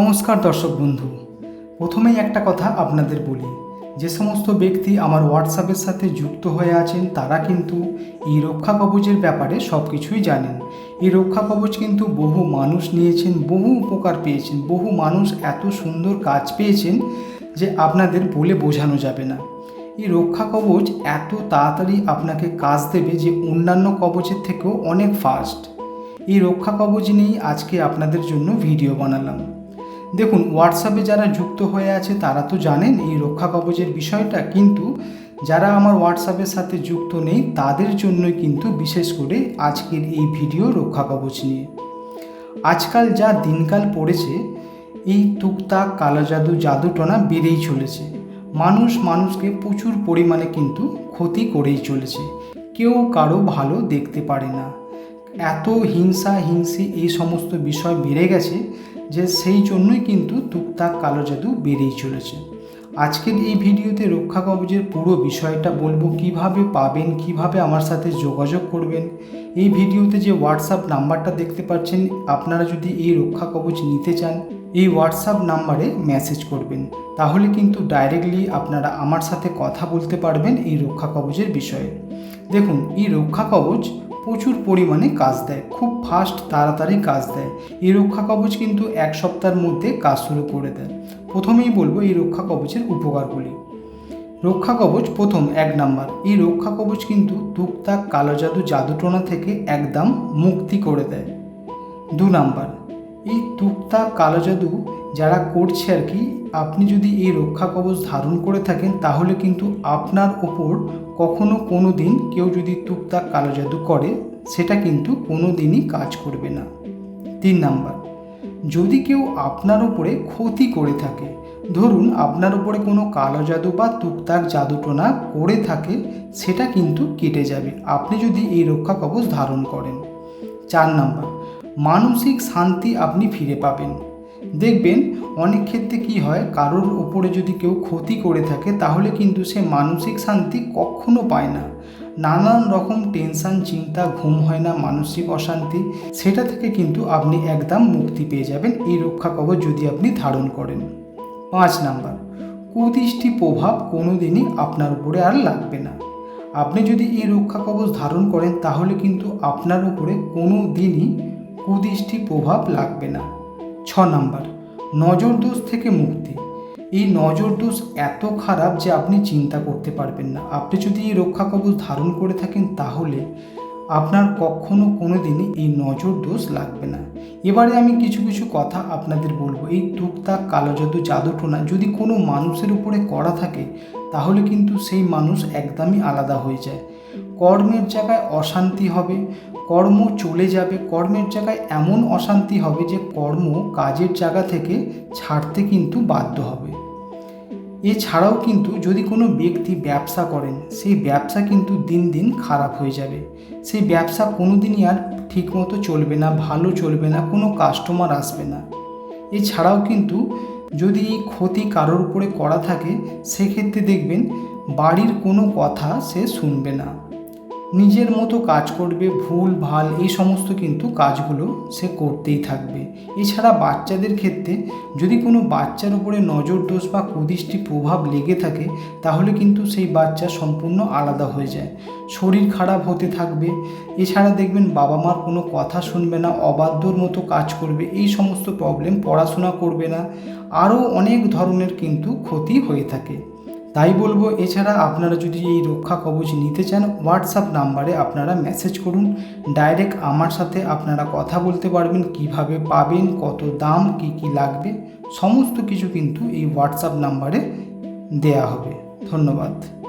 নমস্কার দর্শক বন্ধু। প্রথমেই একটা কথা আপনাদের বলি, যে সমস্ত ব্যক্তি আমার হোয়াটসঅ্যাপের সাথে যুক্ত হয়ে আছেন, তারা কিন্তু এই রক্ষা কবচের ব্যাপারে সব কিছুই জানেন। এই রক্ষা কবচ কিন্তু বহু মানুষ নিয়েছেন, বহু উপকার পেয়েছেন, বহু মানুষ এত সুন্দর কাজ পেয়েছেন যে আপনাদের বলে বোঝানো যাবে না। এই রক্ষা কবচ এত তাড়াতাড়ি আপনাকে কাজ দেবে যে অন্যান্য কবচের থেকেও অনেক ফাস্ট এই রক্ষা কবচ নিয়েই আজকে আপনাদের জন্য ভিডিও বানালাম। দেখুন হোয়াটসঅ্যাপে যারা যুক্ত হয়ে আছে, তারা তো জানেন এই রক্ষা কবচের বিষয়টা, কিন্তু যারা আমার হোয়াটসঅ্যাপের সাথে যুক্ত নেই, তাদের জন্যই কিন্তু বিশেষ করে আজকের এই ভিডিও রক্ষা কবচ নিয়ে। আজকাল যা দিনকাল পড়েছে, এই টুকটাক কালো জাদু জাদুটনা বেড়েই চলেছে। মানুষ মানুষকে প্রচুর পরিমাণে কিন্তু ক্ষতি করেই চলেছে। কেউ কারও ভালো দেখতে পারে না। এত হিংসা হিংসি এই সমস্ত বিষয় বেড়ে গেছে যে সেই জন্যই কিন্তু তুকতাক কালো জাদু বেড়েই চলেছে। আজকের এই ভিডিওতে রক্ষা কবচের পুরো বিষয়টা বলব, কীভাবে পাবেন, কীভাবে আমার সাথে যোগাযোগ করবেন। এই ভিডিওতে যে হোয়াটসঅ্যাপ নাম্বারটা দেখতে পাচ্ছেন, আপনারা যদি এই রক্ষা কবচ নিতে চান, এই হোয়াটসঅ্যাপ নাম্বারে মেসেজ করবেন। তাহলে কিন্তু ডাইরেক্টলি আপনারা আমার সাথে কথা বলতে পারবেন এই রক্ষা কবচের বিষয়ে। দেখুন, এই রক্ষা কবচ প্রচুর পরিমাণে কাজ দেয়, খুব ফাস্ট তাড়াতাড়ি কাজ দেয়। এই রক্ষা কবচ কিন্তু এক সপ্তাহের মধ্যে কাজ শুরু করে দেয়। প্রথমেই বলব এই রক্ষা কবচের উপকারগুলি। রক্ষা কবচ প্রথম এক নাম্বার। এই রক্ষা কবচ কিন্তু টুকটাক কালো জাদু জাদুটোনা থেকে একদম মুক্তি করে দেয়। দু নাম্বার। এই টুকটাক কালো জাদু যারা করছে আর কি, আপনি যদি এই রক্ষা কবচ ধারণ করে থাকেন, তাহলে কিন্তু আপনার ওপর কখনো কোনো দিন কেউ যদি টুকটাক কালো জাদু করে, সেটা কিন্তু কোনো দিনই কাজ করবে না। তিন নাম্বার, যদি কেউ আপনার ওপরে ক্ষতি করে থাকে, ধরুন আপনার ওপরে কোনো কালো জাদু বা টুকটাক জাদুটোনা করে থাকে, সেটা কিন্তু কেটে যাবে। আপনি যদি এই রক্ষা কবচ ধারণ করেন। চার নাম্বার, মানসিক শান্তি আপনি ফিরে পাবেন। দেখবেন অনেক ক্ষেত্রে কি হয়, কারোর ওপরে যদি কেউ ক্ষতি করে থাকে, তাহলে কিন্তু সে মানসিক শান্তি কখনো পায় না। নানান রকম টেনশন চিন্তা, ঘুম হয় না, মানসিক অশান্তি, সেটা থেকে কিন্তু আপনি একদম মুক্তি পেয়ে যাবেন এই রক্ষা কবচ যদি আপনি ধারণ করেন। পাঁচ নাম্বার, কুদৃষ্টি প্রভাব কোনো দিনই আপনার উপরে আর লাগবে না। আপনি যদি এই রক্ষা কবচ ধারণ করেন, তাহলে কিন্তু আপনার উপরে কোনো দিনই কুদৃষ্টি প্রভাব লাগবে না। ছ নাম্বার, নজর দোষ থেকে মুক্তি। এই নজর দোষ এত খারাপ যে আপনি চিন্তা করতে পারবেন না। আপনি যদি এই রক্ষা কবচ ধারণ করে থাকেন তাহলে আপনার কখনো কোনো দিনই এই নজর দোষ লাগবে না। এবারে আমি কিছু কিছু কথা আপনাদের বলব। এই টুকটাক কালো জাদু জাদুটোনা যদি কোনো মানুষের উপরে করা থাকে, তাহলে কিন্তু সেই মানুষ একদমই আলাদা হয়ে যায়। কর্মের জায়গায় অশান্তি হবে, কর্ম চলে যাবে, কর্মের জায়গায় এমন অশান্তি হবে যে কর্ম কাজের জায়গা থেকে ছাড়তে কিন্তু বাধ্য হবে। এছাড়াও কিন্তু যদি কোনো ব্যক্তি ব্যবসা করেন, সেই ব্যবসা কিন্তু দিন দিন খারাপ হয়ে যাবে। সেই ব্যবসা কোনো দিনই আর ঠিকমতো চলবে না, ভালো চলবে না, কোনো কাস্টমার আসবে না। এছাড়াও কিন্তু যদি ক্ষতি কারোর উপরে করা থাকে, সেক্ষেত্রে দেখবেন বাড়ির কোনো কথা সে শুনবে না। নিজের মতো কাজ করবে, ভুল, ভালো, এই সমস্ত কিন্তু কাজগুলো সে করতেই থাকবে। এছাড়া বাচ্চাদের ক্ষেত্রে যদি কোনো বাচ্চার উপরে নজর দোষ বা কুদৃষ্টি প্রভাব লেগে থাকে, তাহলে কিন্তু সেই বাচ্চা সম্পূর্ণ আলাদা হয়ে যায়। শরীর খারাপ হতে থাকবে। এছাড়া দেখবেন বাবা মার কোনো কথা শুনবে না, অবাধ্যর মতো কাজ করবে, এই সমস্ত প্রবলেম পড়াশোনা করবে না। আরও অনেক ধরনের কিন্তু ক্ষতি হয়ে থাকে। তাই বলব, এছাড়া আপনারা যদি এই রক্ষা কবচ নিতে চান হোয়াটসঅ্যাপ নাম্বারে আপনারা মেসেজ করুন। ডাইরেক্ট আমার সাথে আপনারা কথা বলতে পারবেন, কীভাবে পাবেন, কত দাম, কি কি লাগবে। সমস্ত কিছু কিন্তু এই হোয়াটসঅ্যাপ নাম্বারে দেয়া হবে। ধন্যবাদ।